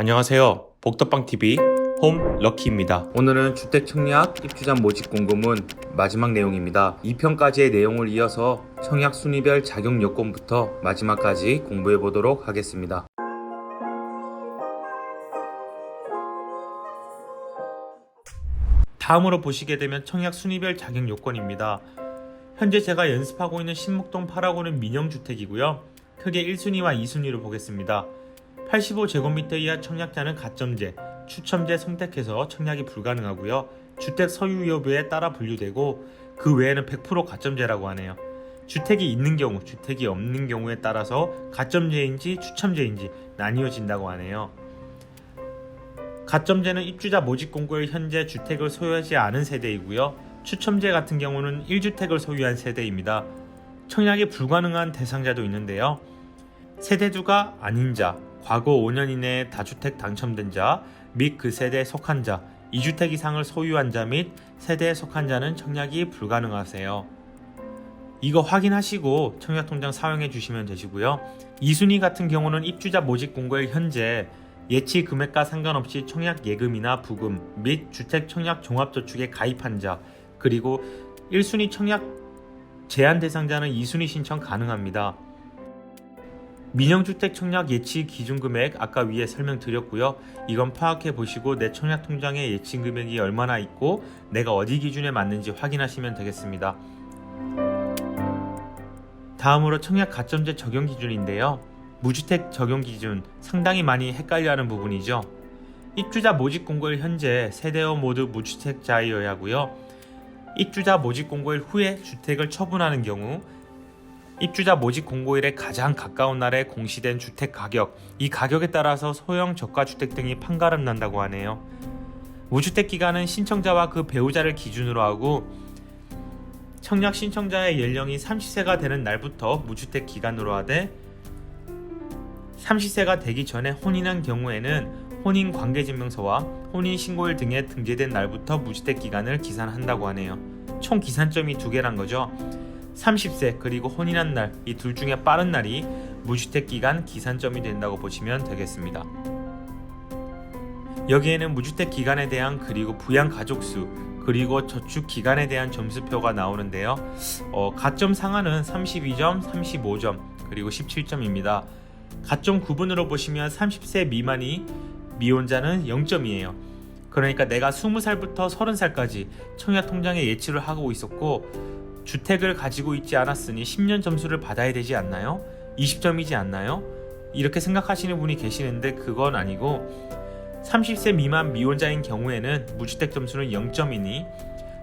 안녕하세요. 복덕방TV 홈 럭키입니다. 오늘은 주택 청약 입주자 모집 공고문 마지막 내용입니다. 2편까지의 내용을 이어서 청약 순위별 자격 요건부터 마지막까지 공부해 보도록 하겠습니다. 다음으로 보시게 되면 청약 순위별 자격 요건입니다. 현재 제가 연습하고 있는 신목동 8하고는 민영주택이고요. 크게 1순위와 2순위를 보겠습니다. 85제곱미터 이하 청약자는 가점제, 추첨제 선택해서 청약이 불가능하고요. 주택 소유 여부에 따라 분류되고 그 외에는 100% 가점제라고 하네요. 주택이 있는 경우, 주택이 없는 경우에 따라서 가점제인지 추첨제인지 나뉘어진다고 하네요. 가점제는 입주자 모집 공고일 현재 주택을 소유하지 않은 세대이고요. 추첨제 같은 경우는 1주택을 소유한 세대입니다. 청약이 불가능한 대상자도 있는데요. 세대주가 아닌 자, 과거 5년 이내에 다주택 당첨된 자, 및 그 세대에 속한 자, 2주택 이상을 소유한 자 및 세대에 속한 자는 청약이 불가능하세요. 이거 확인하시고 청약통장 사용해 주시면 되시고요. 2순위 같은 경우는 입주자 모집 공고일 현재 예치 금액과 상관없이 청약 예금이나 부금 및 주택 청약 종합저축에 가입한 자 그리고 1순위 청약 제한 대상자는 2순위 신청 가능합니다. 민영주택 청약 예치 기준 금액 아까 위에 설명드렸고요. 이건 파악해 보시고 내 청약 통장에 예치 금액이 얼마나 있고 내가 어디 기준에 맞는지 확인하시면 되겠습니다. 다음으로 청약 가점제 적용 기준인데요. 무주택 적용 기준 상당히 많이 헷갈려하는 부분이죠. 입주자 모집 공고일 현재 세대원 모두 무주택자여야 하고요. 입주자 모집 공고일 후에 주택을 처분하는 경우 입주자 모집 공고일에 가장 가까운 날에 공시된 주택 가격, 이 가격에 따라서 소형 저가 주택 등이 판가름 난다고 하네요. 무주택 기간은 신청자와 그 배우자를 기준으로 하고 청약 신청자의 연령이 30세가 되는 날부터 무주택 기간으로 하되 30세가 되기 전에 혼인한 경우에는 혼인 관계 증명서와 혼인 신고일 등에 등재된 날부터 무주택 기간을 기산한다고 하네요. 총 기산점이 두 개란 거죠. 30세 그리고 혼인한 날 이 둘 중에 빠른 날이 무주택 기간 기산점이 된다고 보시면 되겠습니다. 여기에는 무주택 기간에 대한 그리고 부양 가족 수 그리고 저축 기간에 대한 점수표가 나오는데요. 어, 가점 상한은 32점, 35점 그리고 17점입니다. 가점 구분으로 보시면 30세 미만이 미혼자는 0점이에요. 그러니까 내가 20살부터 30살까지 청약 통장에 예치를 하고 있었고 주택을 가지고 있지 않았으니 10년 점수를 받아야 되지 않나요? 20점이지 않나요? 이렇게 생각하시는 분이 계시는데 그건 아니고 30세 미만 미혼자인 경우에는 무주택 점수는 0점이니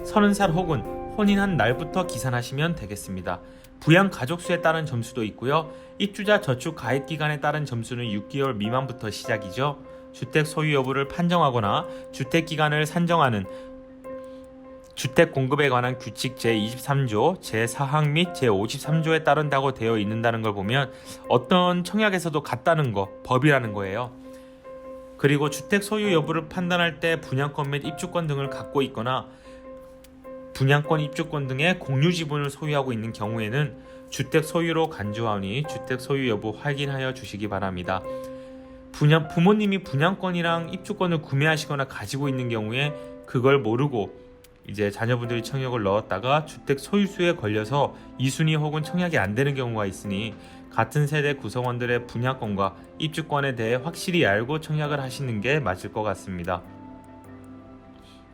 30살 혹은 혼인한 날부터 기산하시면 되겠습니다. 부양 가족 수에 따른 점수도 있고요. 입주자 저축 가입 기간에 따른 점수는 6개월 미만부터 시작이죠. 주택 소유 여부를 판정하거나 주택 기간을 산정하는 주택 공급에 관한 규칙 제23조, 제4항 및 제53조에 따른다고 되어 있는다는 걸 보면 어떤 청약에서도 같다는 거, 법이라는 거예요. 그리고 주택 소유 여부를 판단할 때 분양권 및 입주권 등을 갖고 있거나 분양권, 입주권 등의 공유 지분을 소유하고 있는 경우에는 주택 소유로 간주하니 주택 소유 여부 확인하여 주시기 바랍니다. 분양, 부모님이 분양권이랑 입주권을 구매하시거나 가지고 있는 경우에 그걸 모르고 이제 자녀분들이 청약을 넣었다가 주택 소유수에 걸려서 2순위 혹은 청약이 안 되는 경우가 있으니 같은 세대 구성원들의 분양권과 입주권에 대해 확실히 알고 청약을 하시는 게 맞을 것 같습니다.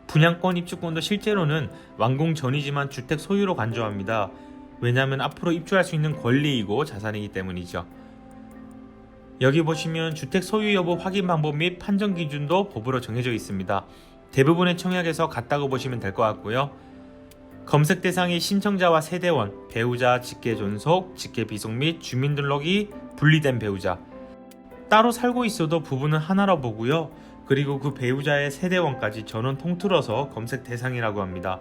분양권 입주권도 실제로는 완공 전이지만 주택 소유로 간주합니다. 왜냐하면 앞으로 입주할 수 있는 권리이고 자산이기 때문이죠. 여기 보시면 주택 소유 여부 확인 방법 및 판정 기준도 법으로 정해져 있습니다. 대부분의 청약에서 같다고 보시면 될 것 같고요. 검색 대상이 신청자와 세대원, 배우자, 직계 존속, 직계 비속 및 주민등록이 분리된 배우자. 따로 살고 있어도 부부는 하나로 보고요. 그리고 그 배우자의 세대원까지 전원 통틀어서 검색 대상이라고 합니다.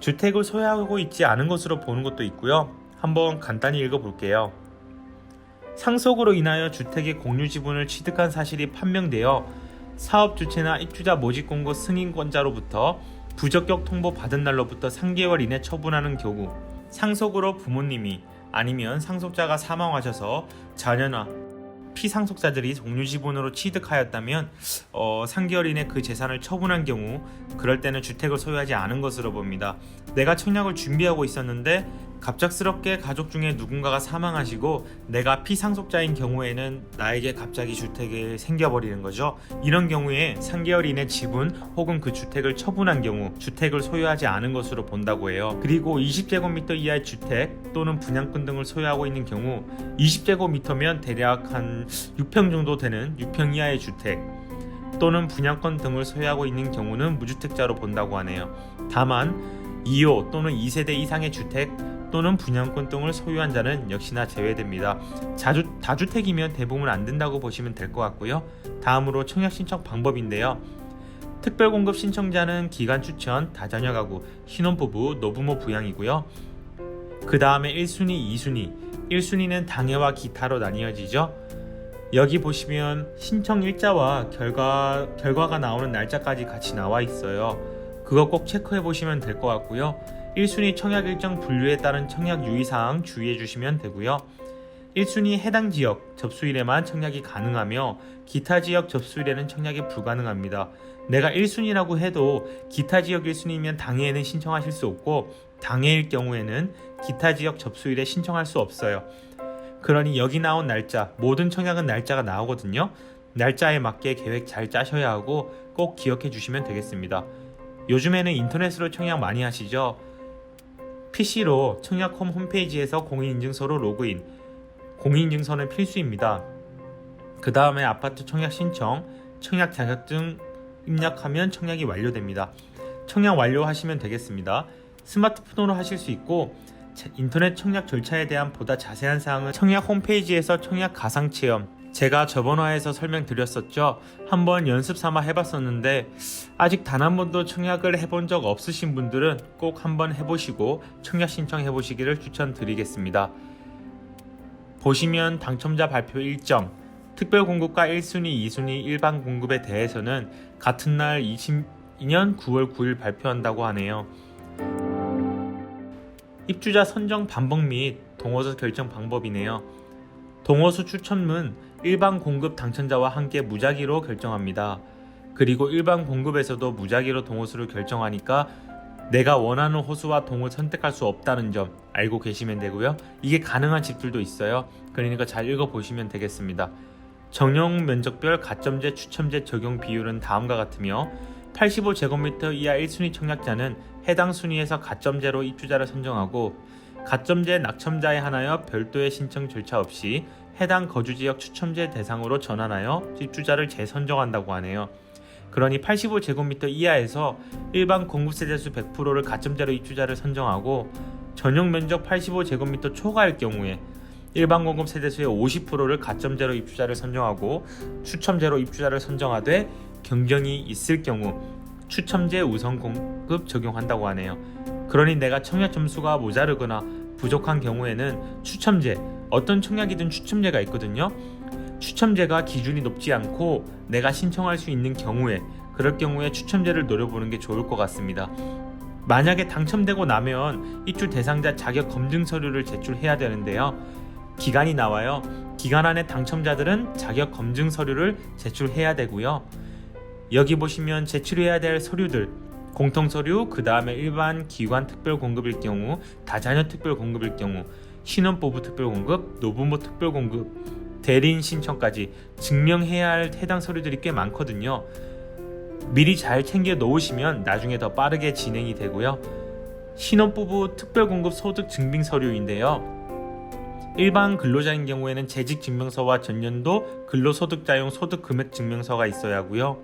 주택을 소유하고 있지 않은 것으로 보는 것도 있고요. 한번 간단히 읽어볼게요. 상속으로 인하여 주택의 공유 지분을 취득한 사실이 판명되어 사업 주체나 입주자 모집 공고 승인권자로부터 부적격 통보 받은 날로부터 3개월 이내 처분하는 경우 상속으로 부모님이 아니면 상속자가 사망하셔서 자녀나 피상속자들이 종류지분으로 취득하였다면 어, 3개월 이내 그 재산을 처분한 경우 그럴 때는 주택을 소유하지 않은 것으로 봅니다. 내가 청약을 준비하고 있었는데 갑작스럽게 가족 중에 누군가가 사망하시고 내가 피상속자인 경우에는 나에게 갑자기 주택이 생겨버리는 거죠. 이런 경우에 3개월 이내 지분 혹은 그 주택을 처분한 경우 주택을 소유하지 않은 것으로 본다고 해요. 그리고 20제곱미터 이하의 주택 또는 분양권 등을 소유하고 있는 경우 20제곱미터면 대략 한 6평 정도 되는 6평 이하의 주택 또는 분양권 등을 소유하고 있는 경우는 무주택자로 본다고 하네요. 다만 2호 또는 2세대 이상의 주택 또는 분양권 등을 소유한 자는 역시나 제외됩니다. 자주, 다주택이면 대부분 안 된다고 보시면 될 것 같고요. 다음으로 청약 신청 방법인데요. 특별공급 신청자는 기간 추천, 다자녀 가구, 신혼부부, 노부모 부양이고요. 그 다음에 1순위, 2순위. 1순위는 당해와 기타로 나뉘어지죠. 여기 보시면 신청 일자와 결과, 결과가 나오는 날짜까지 같이 나와 있어요. 그거 꼭 체크해 보시면 될 것 같고요. 1순위 청약 일정 분류에 따른 청약 유의사항 주의해 주시면 되고요. 1순위 해당 지역 접수일에만 청약이 가능하며 기타 지역 접수일에는 청약이 불가능합니다. 내가 1순위라고 해도 기타 지역 1순위면 당해에는 신청하실 수 없고 당해일 경우에는 기타 지역 접수일에 신청할 수 없어요. 그러니 여기 나온 날짜 모든 청약은 날짜가 나오거든요. 날짜에 맞게 계획 잘 짜셔야 하고 꼭 기억해 주시면 되겠습니다. 요즘에는 인터넷으로 청약 많이 하시죠? PC로 청약홈 홈페이지에서 공인인증서로 로그인. 공인인증서는 필수입니다. 그 다음에 아파트 청약 신청, 청약 자격증 입력하면 청약이 완료됩니다. 청약 완료하시면 되겠습니다. 스마트폰으로 하실 수 있고 인터넷 청약 절차에 대한 보다 자세한 사항은 청약 홈페이지에서 청약 가상 체험 제가 저번 화에서 설명드렸었죠. 한번 연습 삼아 해봤었는데 아직 단 한 번도 청약을 해본 적 없으신 분들은 꼭 한번 해보시고 청약 신청해 보시기를 추천드리겠습니다. 보시면 당첨자 발표 일정, 특별 공급과 1순위, 2순위 일반 공급에 대해서는 같은 날 22년 9월 9일 발표한다고 하네요. 입주자 선정 방법 및 동호서 결정 방법이네요. 동호수 추천문 일반 공급 당첨자와 함께 무작위로 결정합니다. 그리고 일반 공급에서도 무작위로 동호수를 결정하니까 내가 원하는 호수와 동을 선택할 수 없다는 점 알고 계시면 되고요. 이게 가능한 집들도 있어요. 그러니까 잘 읽어보시면 되겠습니다. 정용 면적별 가점제 추첨제 적용 비율은 다음과 같으며 85제곱미터 이하 1순위 청약자는 해당 순위에서 가점제로 입주자를 선정하고 가점제 낙첨자에 한하여 별도의 신청 절차 없이 해당 거주지역 추첨제 대상으로 전환하여 입주자를 재선정한다고 하네요. 그러니 85제곱미터 이하에서 일반 공급세대수 100%를 가점제로 입주자를 선정하고 전용 면적 85제곱미터 초과일 경우에 일반 공급 세대수의 50%를 가점제로 입주자를 선정하고 추첨제로 입주자를 선정하되 경쟁이 있을 경우 추첨제 우선 공급 적용한다고 하네요. 그러니 내가 청약 점수가 모자르거나 부족한 경우에는 추첨제 어떤 청약이든 추첨제가 있거든요. 추첨제가 기준이 높지 않고 내가 신청할 수 있는 경우에 그럴 경우에 추첨제를 노려보는 게 좋을 것 같습니다. 만약에 당첨되고 나면 입주 대상자 자격 검증 서류를 제출해야 되는데요. 기간이 나와요. 기간 안에 당첨자들은 자격 검증 서류를 제출해야 되고요. 여기 보시면 제출해야 될 서류들 공통 서류, 그 다음에 일반 기관 특별 공급일 경우, 다자녀 특별 공급일 경우, 신혼부부 특별 공급, 노부모 특별 공급, 대리인 신청까지 증명해야 할 해당 서류들이 꽤 많거든요. 미리 잘 챙겨 놓으시면 나중에 더 빠르게 진행이 되고요. 신혼부부 특별공급 소득 증빙 서류인데요. 일반 근로자인 경우에는 재직 증명서와 전년도 근로소득자용 소득 금액 증명서가 있어야 하고요.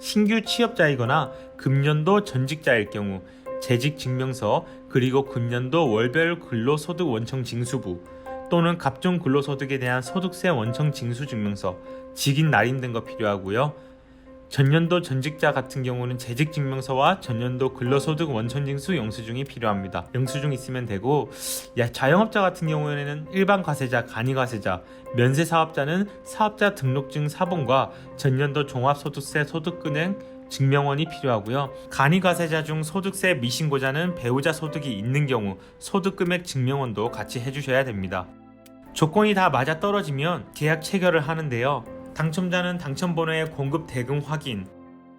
신규 취업자이거나 금년도 전직자일 경우 재직 증명서 그리고 금년도 월별 근로소득 원청 징수부 또는 갑종 근로소득에 대한 소득세 원청 징수 증명서, 직인 날인 등거 필요하고요. 전년도 전직자 같은 경우는 재직 증명서와 전년도 근로소득 원천징수 영수증이 필요합니다. 영수증 있으면 되고 야, 자영업자 같은 경우에는 일반 과세자, 간이 과세자, 면세 사업자는 사업자 등록증 사본과 전년도 종합소득세 소득은행 증명원이 필요하고요. 간이 과세자 중 소득세 미신고자는 배우자 소득이 있는 경우 소득금액 증명원도 같이 해주셔야 됩니다. 조건이 다 맞아 떨어지면 계약 체결을 하는데요. 당첨자는 당첨번호의 공급 대금 확인,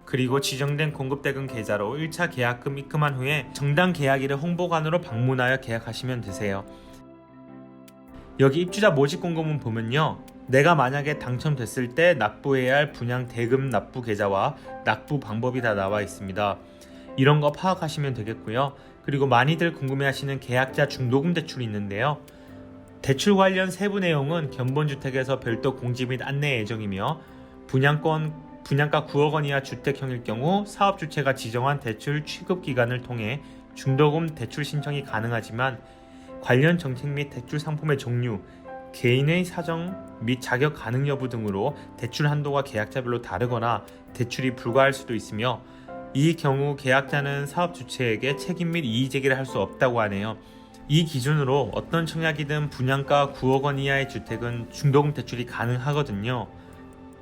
그리고 지정된 공급 대금 계좌로 1차 계약금 입금한 후에 정당 계약일의 홍보관으로 방문하여 계약하시면 되세요. 여기 입주자 모집 공고문 보면요. 내가 만약에 당첨됐을 때 납부해야 할 분양 대금 납부 계좌와 납부 방법이 다 나와 있습니다. 이런 거 파악하시면 되겠고요. 그리고 많이들 궁금해하시는 계약자 중도금 대출이 있는데요. 대출 관련 세부 내용은 견본주택에서 별도 공지 및 안내 예정이며 분양권 분양가 9억 원 이하 주택형일 경우 사업 주체가 지정한 대출 취급 기관을 통해 중도금 대출 신청이 가능하지만 관련 정책 및 대출 상품의 종류, 개인의 사정 및 자격 가능 여부 등으로 대출 한도가 계약자별로 다르거나 대출이 불가할 수도 있으며 이 경우 계약자는 사업 주체에게 책임 및 이의 제기를 할 수 없다고 하네요. 이 기준으로 어떤 청약이든 분양가 9억 원 이하의 주택은 중도금 대출이 가능하거든요.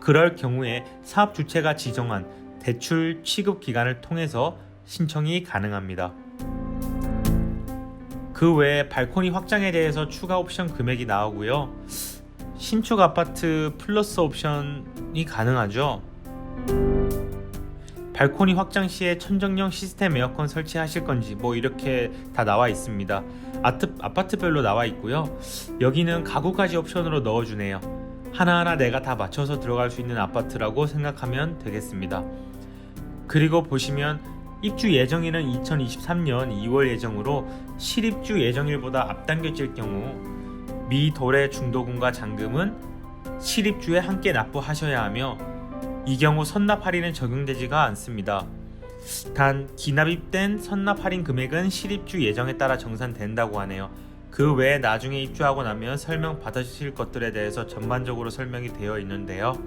그럴 경우에 사업 주체가 지정한 대출 취급 기관을 통해서 신청이 가능합니다. 그 외에 발코니 확장에 대해서 추가 옵션 금액이 나오고요. 신축 아파트 플러스 옵션이 가능하죠. 발코니 확장 시에 천정형 시스템 에어컨 설치하실 건지 뭐 이렇게 다 나와 있습니다. 아트, 아파트별로 나와 있고요. 여기는 가구까지 옵션으로 넣어주네요. 하나하나 내가 다 맞춰서 들어갈 수 있는 아파트라고 생각하면 되겠습니다. 그리고 보시면 입주 예정일은 2023년 2월 예정으로 실입주 예정일보다 앞당겨질 경우 미 도래 중도금과 잔금은 실입주에 함께 납부하셔야 하며 이 경우 선납 할인은 적용되지가 않습니다. 단 기납입된 선납 할인 금액은 실입주 예정에 따라 정산된다고 하네요. 그 외에 나중에 입주하고 나면 설명 받으실 것들에 대해서 전반적으로 설명이 되어 있는데요.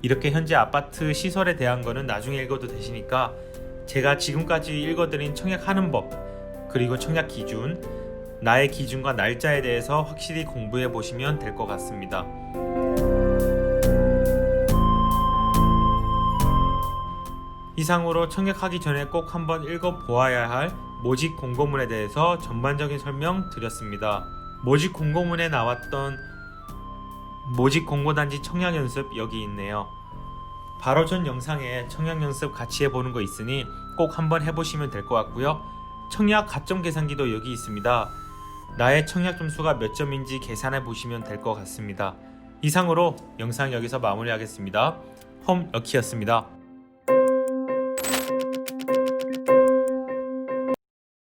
이렇게 현재 아파트 시설에 대한 거는 나중에 읽어도 되시니까 제가 지금까지 읽어드린 청약 하는 법 그리고 청약 기준 나의 기준과 날짜에 대해서 확실히 공부해 보시면 될 것 같습니다. 이상으로 청약하기 전에 꼭 한번 읽어 보아야 할 모집 공고문에 대해서 전반적인 설명 드렸습니다. 모집 공고문에 나왔던 모집 공고단지 청약 연습 여기 있네요. 바로 전 영상에 청약 연습 같이 해보는 거 있으니 꼭 한번 해보시면 될 것 같고요. 청약 가점 계산기도 여기 있습니다. 나의 청약 점수가 몇 점인지 계산해 보시면 될 것 같습니다. 이상으로 영상 여기서 마무리하겠습니다. 홈 럭키였습니다.